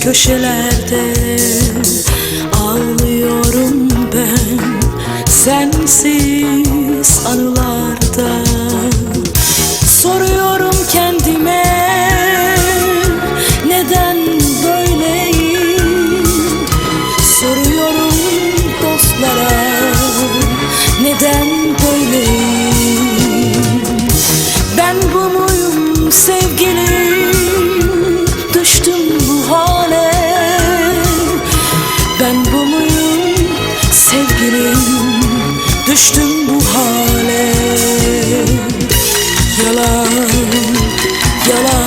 köşelerde ağlıyorum ben. Sensiz anılarda soruyorum kendime neden böyleyim? Soruyorum dostlara neden böyleyim? Ben bu muyum sevgilim sevgilim Düştüm bu hale. Yalan, yalan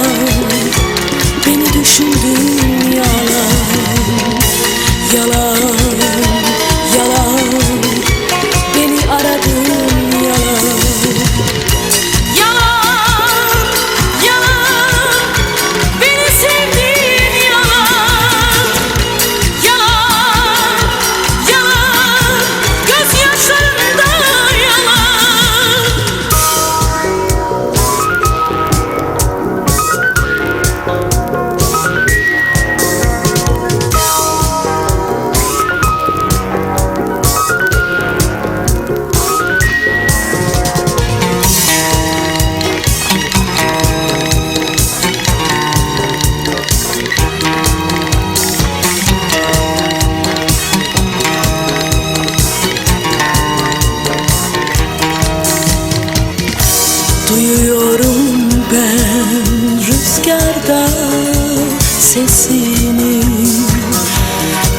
da sesini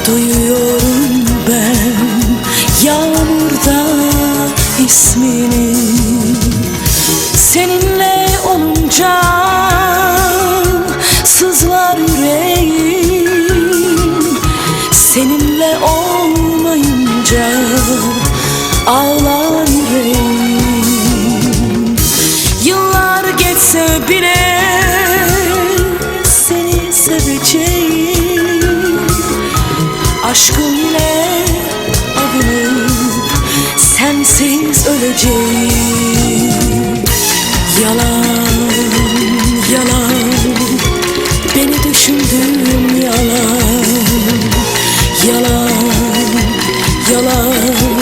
Duyuyorum ben. Yağmurda ismini Seninle olunca sızlar yüreğim. Seninle olmayınca ağlar Aşkım ne avunum Sensiz öleceğim. Yalan, yalan Beni düşündüğüm yalan. Yalan, yalan.